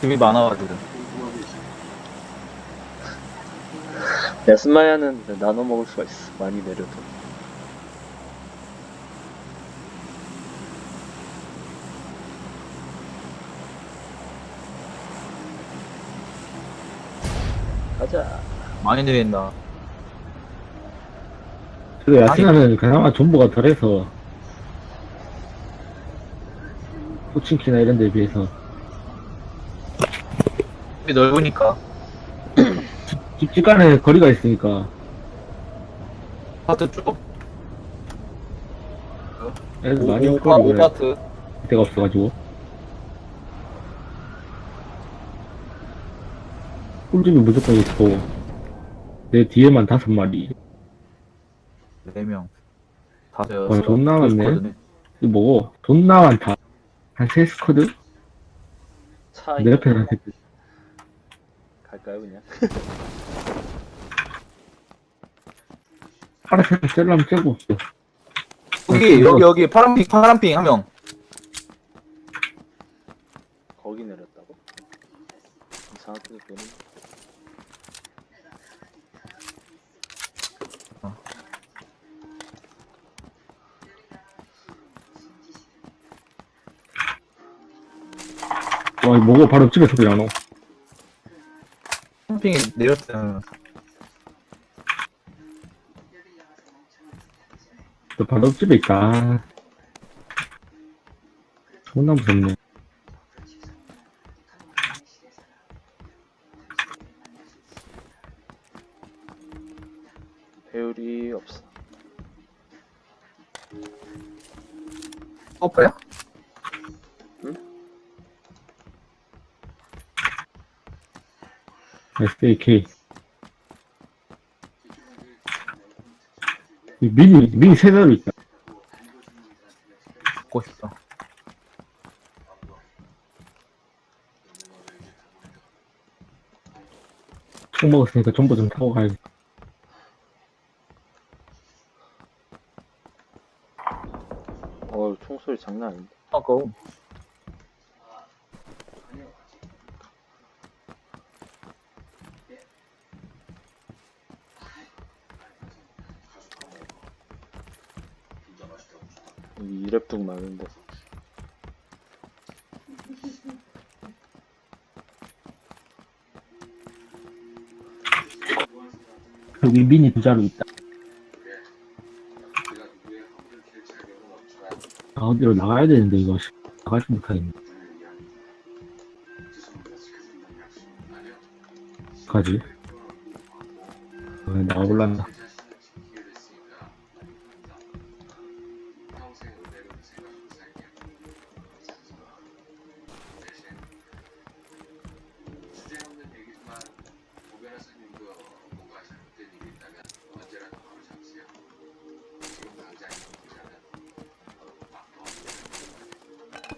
힘이 많아가지고. 야스마야는 나눠 먹을 수가 있어. 많이 내려도. 가자. 많이 내린다. 그 야스나는 그나마 존버가 덜해서 포칭키나 이런 데에 비해서 힘이 넓으니까. 집 간에 거리가 있으니까 파트 쭉. 애들 많이 오, 올거리 그래 5파트. 데가 없어가지고 꿀집이 무조건 있고 내 뒤에만 다섯 마리 4명. 다섯, 와, 존나 많네. 뭐고 존나 많다 한 세 스쿼드? 차내 옆에 한 새끼 갈까요 그냥? 파란색 셀라면 째고 없어 여기, 여기, 여기, 파란핑, 파란핑 한 명. 거기 내렸다고? 이상하게 되는. 와 이거 뭐고 바로 집에 소리 나노 파란핑이 내렸어요. 너 바로 집에 있다. 존나 무섭네 SAK 이 미니 미니 세 자루 있다 먹고 싶다. 총 먹었으니까 전부 좀 타고 가야겠다 어 총소리 장난 아닌데. 아까워. 여기 이랩뚝 많은데. 여기 미니 두 자루 있다. 아 어디로 나가야 되는데 이거. 씨, 나가지 못하겠네. 가지? 아, 나가볼란다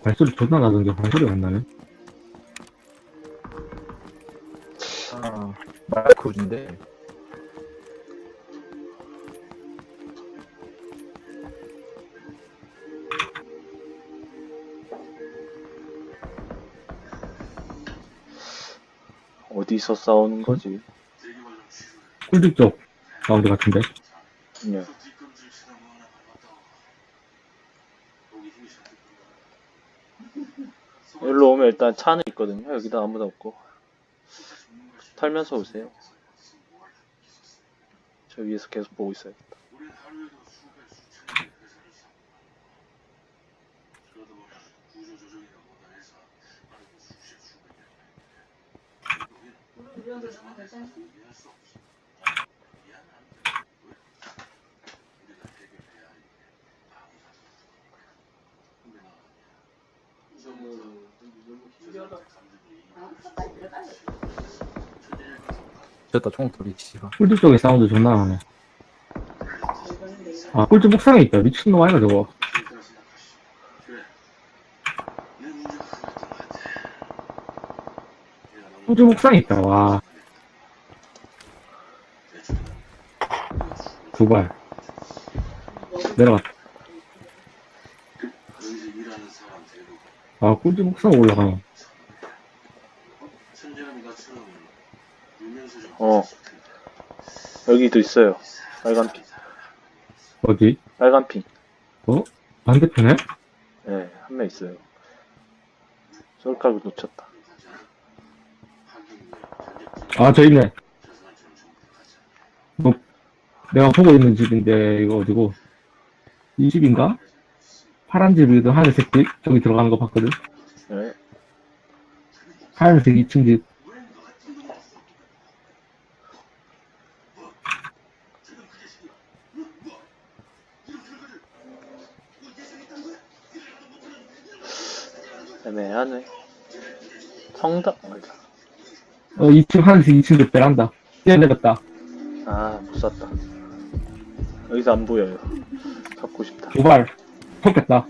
발소리 존나 나던데 발소리가 안 나네 아, 마이크인데. 어디서 싸우는 거지? 꿀집 쪽 가운데 같은데 네. 여기로 오면 일단 차는 있거든요. 여기다 아무도 없고. 털면서 오세요. 저 위에서 계속 보고 있어야겠다. 됐다, 총소리, 씨발. 꿀집 쪽에 사운드 존나 나네. 아 꿀집 옥상에 있다. 미친놈 아이가 저거. 꿀집 옥상에 있다. 와. 두발. 내려갔다 아, 꿀집 옥상 올라가. 어. 여기도 있어요. 빨간 핑. 어디? 빨간 핑. 반대편에? 네, 한 명 있어요. 쏠각을 놓쳤다. 아, 저 있네. 뭐, 내가 보고 있는 집인데, 이거 어디고? 이 집인가? 파란 집이든 하늘색 집? 저기 들어가는 거 봤거든? 네. 하늘색 2층 집. 애매하네. 성당, 아니다. 어, 2층, 하늘색 2층 집 베란다. 뛰어내렸다. 아, 못 쐈다. 여기서 안 보여요. 잡고 싶다. 도발. 섞였다.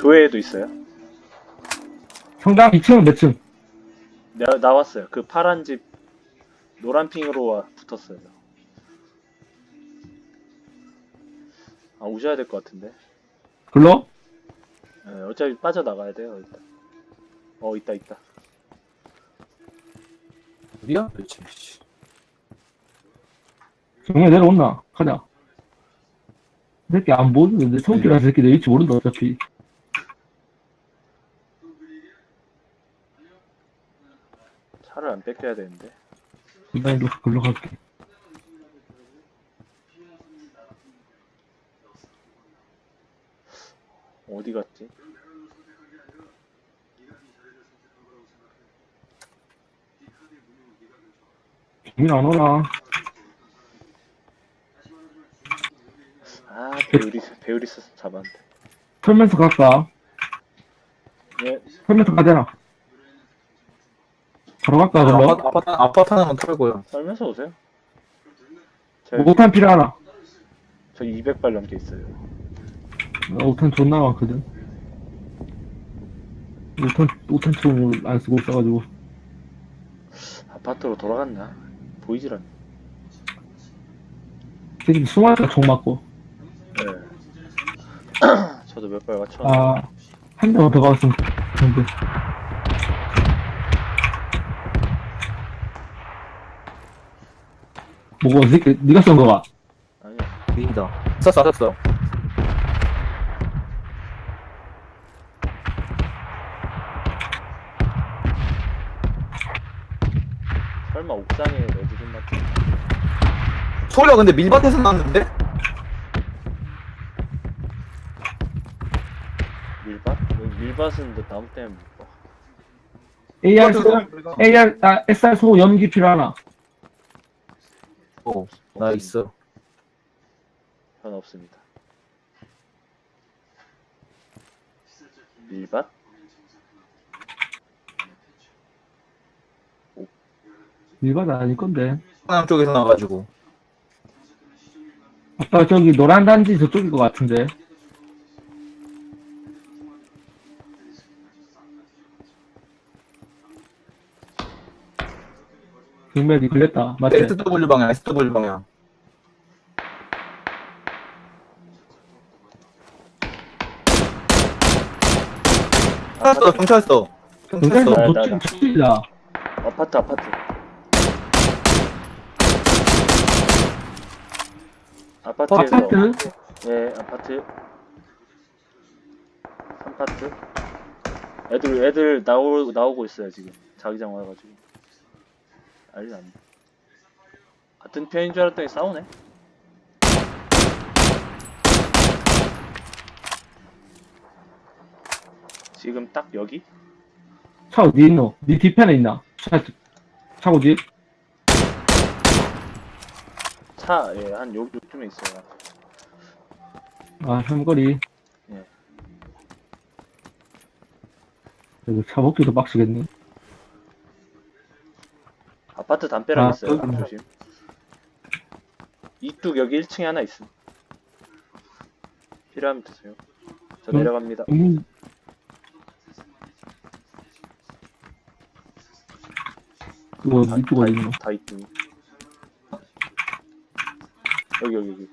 교회에도 있어요. 성당 2층은 몇 층? 내가 나왔어요. 그 파란 집 노란 핑으로 와 붙었어요. 아 오셔야 될 것 같은데. 글로? 네, 어차피 빠져 나가야 돼요 일단. 어 있다 있다. 어디야? 도대체. 씨. 정말 내려온나? 가자. 이 새끼 안 보이는데, 성기라서 새끼 내 위치 모른다, 어차피. 차를 안 뺏겨야 되는데. 나 일로, 글로 갈게. 어디 갔지? 정민 안 오나? 아 배우리 배우리스 잡았는데. 털면서 갈까? 예. 털면서 가잖아. 바로 갈까, 그럼? 아파트, 아파트, 아파트 하나만 털고요. 살면서 오세요. 제가 5탄 필요 하나? 저 200발 넘게 있어요. 나 5탄 존나 많거든. 5탄, 5탄 총을 안 쓰고 있어가지고. 아파트로 돌아갔나? 보이질 않네. 새끼 수마니까 총 맞고. 네. 저도 몇 발 맞춰. 아, 한 대만 더 박았으면 좋은데. 뭐고, 이 새끼, 니가 쏜 거가? 아니요. 보인다. 썼어, 썼어. 설마 옥상에 레드좀 맞지? 소리가 근데 밀밭에서 났는데? 밀밭? 너 나무 때문에 못 봐. AR 소, AR, 아, SR 소 연기 필요하나? 어, 나 있어. 전 없습니다. 밀밭? 일반 아닐 건데. 서남 쪽에서 나가지고. 아까 저기 노란 단지 저쪽일 것 같은데. 경매이 걸렸다. 맞지? SW 방향, SW 방향. 경찰서, 경찰서. 경찰서 경찰서. 나, 나, 저쪽, 나. 저쪽이다. 아파트 아파트. 아파트에서 아파트? 네 아파트 3파트 애들 애들 나오, 나오고 있어요 지금 자기장 와가지고 난리 났네 같은 편인 줄 알았더니 싸우네 지금 딱 여기? 차 어디 있노? 네 뒤편에 있나? 차, 차 어디? 차, 예, 한 요, 요쯤에 있어요. 아, 삼거리. 예. 이거 차 먹기도 빡시겠네. 아파트 담벼락 아, 있어요. 그렇구나. 조심. 이뚝 여기 1층에 하나 있음. 필요하면 드세요. 저 응. 내려갑니다. 음, 그거 다, 이쪽 다? 있- 다 있음. 여기, 여기, 여기.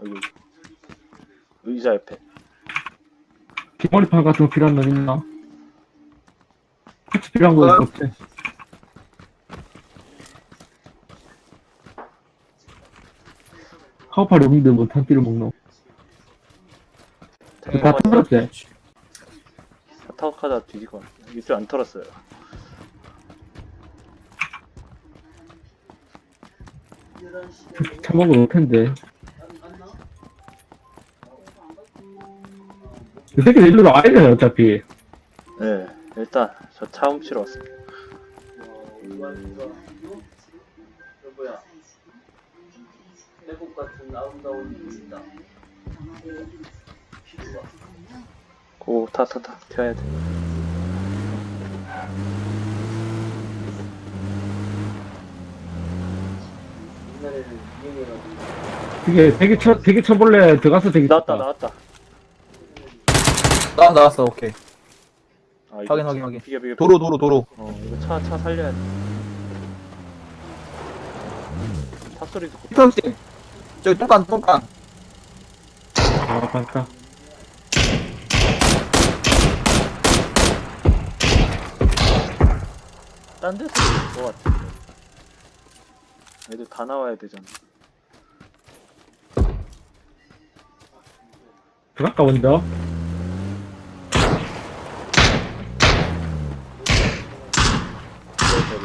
여기, 여기. 의자 옆에. 뒷머리판 같은 거 필요한 놈 있나? 필요한 거 어? 없지? 카우팔이 없는데 뭐 탄띠를 먹노? 다 털었지? 타워카다 뒤지고 이쪽 안 털었어요. 처먹을 올 텐데. 이 새끼 일로 와야 돼, 어차피. 네, 일단 저 차 훔치러 왔습니다. 여보야 내복 같은 아름다운 이유다 고, 타, 타, 타. 튀어야 돼. 옛날에는 유행해가지고 되게, 되게 쳐, 되게 쳐볼래. 들어가서 되게 나왔다. 나왔다. 나 나왔어 오케이 아, 이거 확인 확인 확인 비겨, 비겨. 도로 도로 도로 어, 이거 차, 차 살려야 돼. 차 소리 듣고. 피평씨 저기 똥간 똥간 아, 맞다. 딴 데서 있을 것 같은데. 애들 다 나와야 되잖아. 들어갈까, 먼저?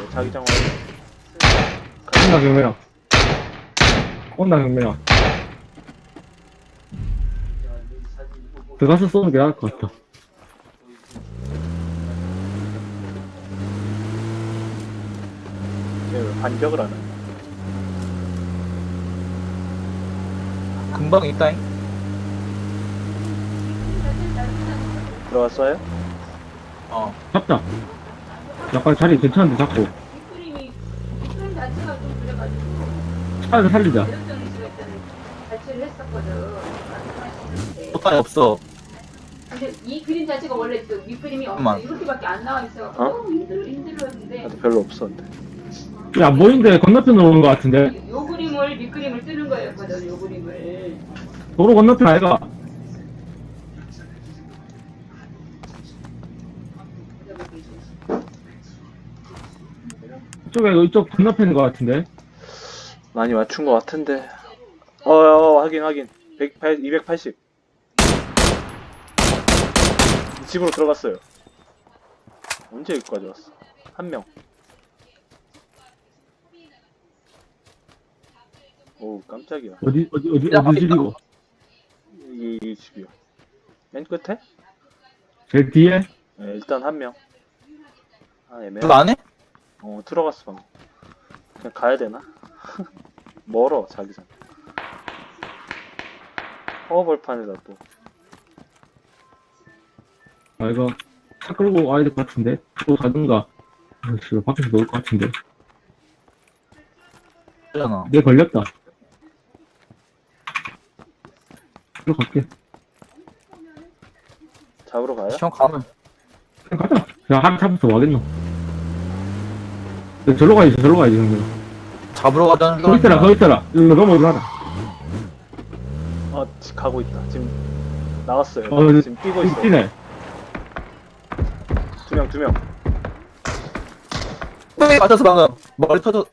네, 네, 네. 자기장 와야 온나 경매랑. 온나 경매랑. 들어가서 쏘는 게 나을 것 같아. 돼. 왜 반격을 안 해? 금방 있다잉 들어왔어요? 어 잡자. 약간 자리 괜찮은데 잡고. 그림이 그림 자체가 좀 그래가지고 차를 살리자. 매력적인 수가 있다는 자체를 했었거든. 포탄이 없어 근데 이 그림 자체가 원래 그 밑그림이 잠깐만. 없어 이렇게밖에 안 나와 있어. 어? 어? 힘들 힘들었는데 나도 별로 없었는데. 야, 안 보이는데 건너편으로 오는 것 같은데? 요 그림을 밑그림을 뜨는 거였거든. 요 그림을. 도로 건너편 아이가? 이쪽에, 이쪽 건너편인 것 같은데? 많이 맞춘 것 같은데. 어, 어 확인, 확인. 180, 280. 이 집으로 들어갔어요. 언제 여기까지 왔어? 한 명. 오, 깜짝이야. 어디, 어디, 어디, 야, 어디 집이고? 이, 이 집이요. 맨 끝에? 제일 뒤에? 네, 일단 한 명. 아, 애매해. 그거 안 해? 어, 들어갔어, 방금. 그냥 가야 되나? 멀어, 자기장. 허벌판에다 또. 아, 이거 차 끌고 와야 될 것 같은데? 또 가든가. 아, 씨, 밖에서 놓을 것 같은데. 그잖아 내 걸렸다. 들어갈게. 잡으러 가요? 시험 가면 그냥 가자. 그냥 하나 잡아서 뭐 하겠노? 야, 절로 가야지, 절로 가야지, 형님. 잡으러 가자는 거기 있어라, 거기 있어라. 이거 넘어오라 어, 지- 가고 있다. 지금 나왔어요. 어, 지금 뛰고 있어. 뛰네. 두 명, 두 명. 똥에 맞춰서 방금 머리 터져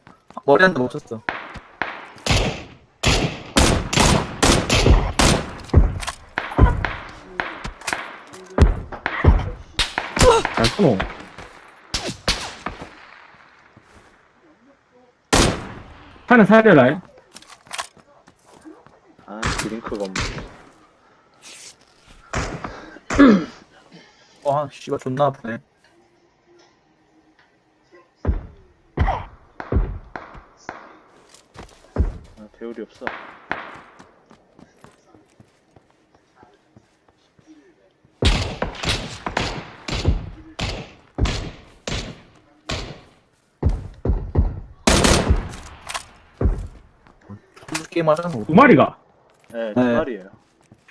머리 한대 못 쳤어 잘 쏘노. 차는 살려라. 아, 드링크가 없네. 와 씨발 존나 아프네 아, 배율이 없어. 게임 하잖아. 두 마리가 네, 두 네. 마리예요.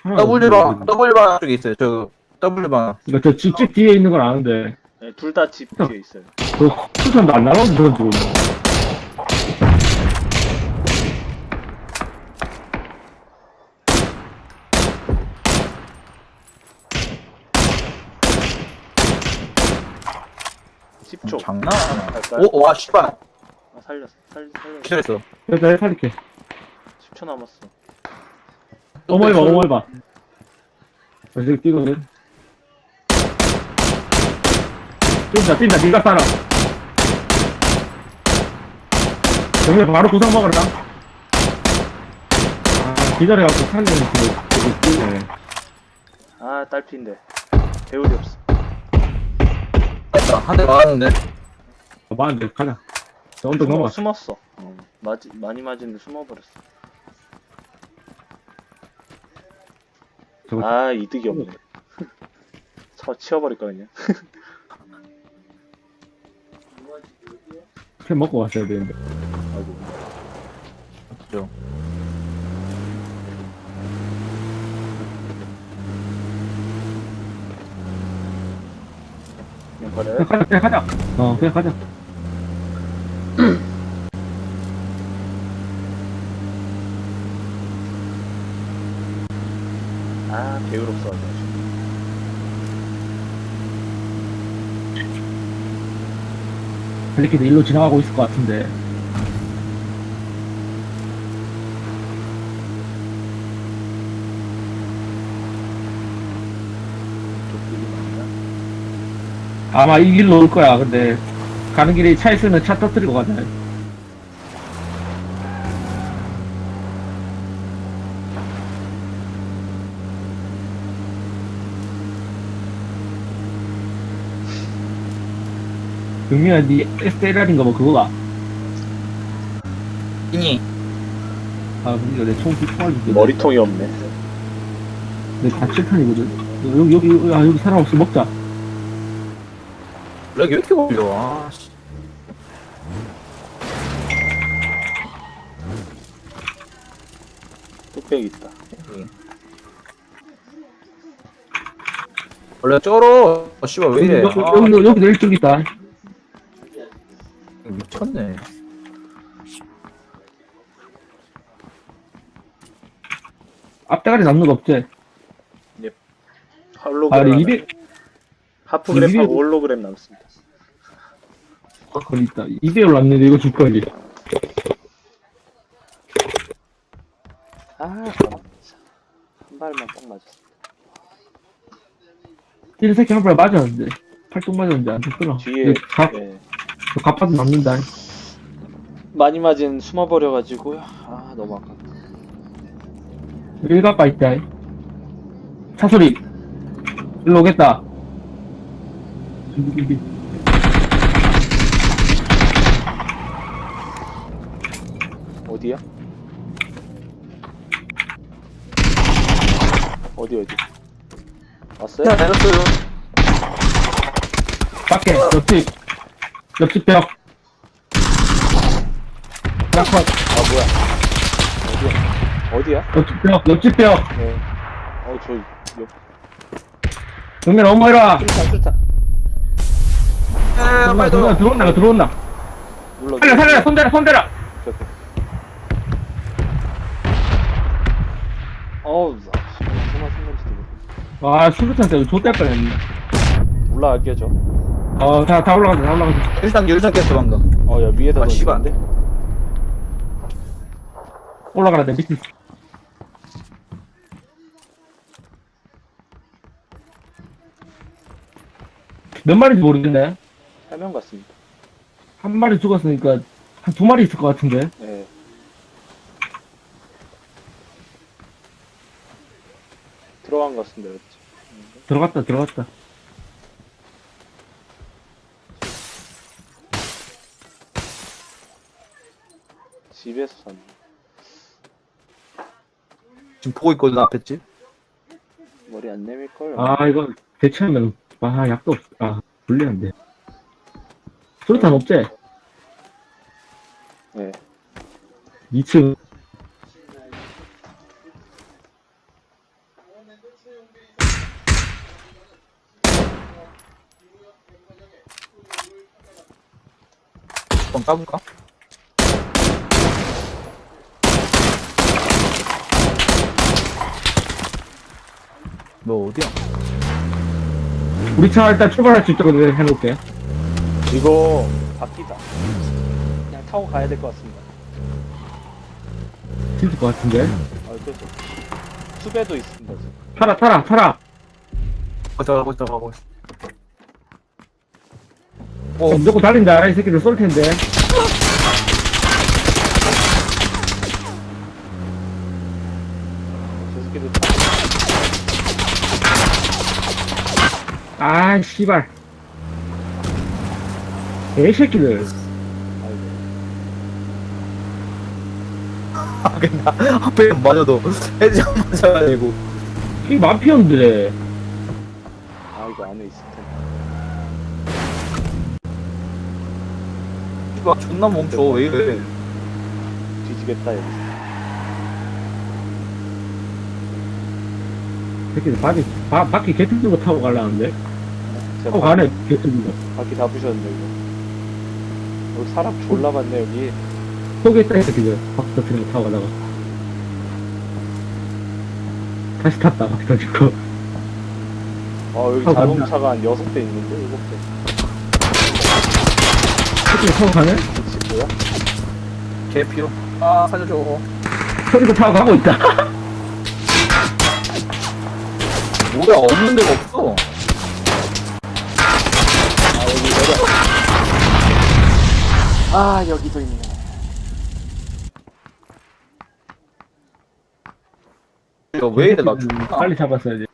W방, W방 쪽에 있어요. 저 W방. 그러니까 저 집집 뒤에 있는 건 아는데 네, 둘 다 집 뒤에 있어요. 그 수산도 안 나가고 그런 지금 좀 10초. 장난 아니야. 갈까요? 오, 와, 씨발. 아, 살렸어. 살, 살렸어. 기절했어. 살릴게 10초 남았어. 어머 해봐 어머 해봐 저기 뛰거든 뛴다 뛴다 니가 따라 여기 바로 구상 먹으라 아 기다려갖고 살리는 그 그거 뛰네 아, 딸피인데. 배울이 없어. 됐다. 한 대 맞았는데. 어, 맞는데 가자 저 언덕 넘어가 숨었어. 어, 맞, 많이 맞은데 숨어버렸어. 저거 아, 이득이 없네. 쳐, 치워버릴까, 그냥. 캔 먹고 왔어야 되는데 아이고. 그죠. 그냥 버려요? 그냥 가자 그냥 가자 어 그냥 가자 배울 없어가지고. 헬리키드 일로 지나가고 있을 것 같은데? 아마 이 길로 올 거야 근데 가는 길에 차 있으면 차 터뜨리고 가자 영민아 니 SLR인가 뭐 그거가 이니. 아 근데 내총 줄게 머리통이 없네. 내다 7탄이거든 여기 여기 여기, 아 여기 사람 없어 먹자 렉이 왜 이렇게 걸려? 아, 씨. 뚝배기 있다. 원래 쩔어. 아, 씨발, 왜 이래? 여기 아, 여기 여기 내일 쪽 있다 미쳤네. 앞대가리 남는 거 없지? 홀로그램. 아니 하나. 200 하프그램하고 이백- 홀로그램 남습니다. 거기 있다 200을 남는데 이거 줄 거지 아, 한 발만 딱 맞았어. 이 새끼 한 발 맞았는데 팔뚝 맞았는데 안 됐더라 뒤에 가, 네. 갚아도 남는다 많이 맞은 숨어버려가지고요. 아, 너무 아깝다. 여기 가까 있다 차 소리 일로 오겠다. 어디야? 어디 어디? 왔어요? 야, 내렸어요. 밖에 옆집 옆집 벽 락컷 아 뭐야? 어디야? 어디야? 옆집 벽 옆집 벽 네. 어 저기 옆. 정면 어머 이라 술탄 술탄. 에, 빨리 들어. 들어온다 들어온다 눌러. 살려 살려 손대라 손대라 어우, 아, 정말 생각지도 못. 와 수류탄 때문에 좆될 뻔했네 올라갈게요 저. 어 다 다 올라가자 다 올라가자 일단, 일단 깼어, 방금. 어, 야 위에다 아, 씨발. 던지는데? 올라가라 내 밑에 몇 마리인지 모르겠네 세명 같습니다. 한 마리 죽었으니까 한 두 마리 있을 것 같은데 네. 들어간 것 같은데 그렇지? 들어갔다 들어갔다 집에서 샀네. 지금 보고 있거든, 앞에 집. 머리 안 내밀 걸. 아 이거 대체하면 아 약도 없, 아 불리한데 수류탄 없지? 네. 2층 한번 까볼까? 너 어디야? 우리 차 일단 출발할 수 있도록 해놓을게 이거 바뀌다. 그냥 타고 가야 될 것 같습니다. 진짜 것 같은데. 아, 그래서 수배도 있습니다. 지금. 타라, 타라, 타라. 가자 가고 있어 가고 있어 어, 무조건 달린다. 이 새끼들 쏠 텐데. 저 새끼들 타. 아, 씨발. 개새끼들. 아 그냥 앞에 맞아도 헤드 안 맞아가지고 이 마피언들에. 아, 이거 안에 있을 텐데. 이거 존나 멈춰 왜 이래 뒤지겠다, 여기서. 새끼들 바퀴, 바, 바퀴 개틀 들고 타고 가려는데. 타고 가네, 개틀 들고. 바퀴 다 부셨는데, 이거. 여기 사람 졸라 많네, 여기. 속에 있다, 이 새끼들. 바퀴 터트리는 거 타고 가다가. 다시 탔다, 바퀴 터지고. 아, 여기 타고. 자동차가 한 6대 있는데, 7대. 새끼들 타고 가네? 그치, 뭐야? 개 필요 아 살려줘 소리도 타고 가고 있다. 뭐야 없는 데가 없어 아, 여기 내려. 아, 여기도 있네. 이거 왜 이래 나 존나 빨리 잡았어야지.